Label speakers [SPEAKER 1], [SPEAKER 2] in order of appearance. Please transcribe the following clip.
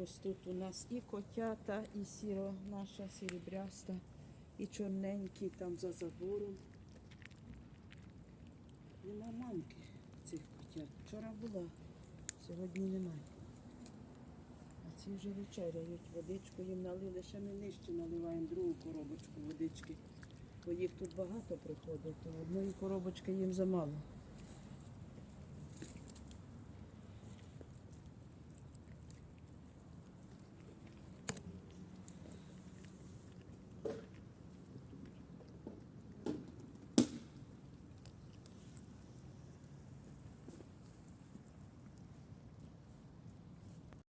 [SPEAKER 1] Ось тут у нас і котята, і сіро наша сірібряста, і чорненькі там за забором. Нема мамки цих котят. Вчора була, сьогодні немає. А ці вже вечеряють, водичку їм налили, ще ми нижче наливаємо другу коробочку водички. Бо їх тут багато приходить, то одної коробочки їм замало.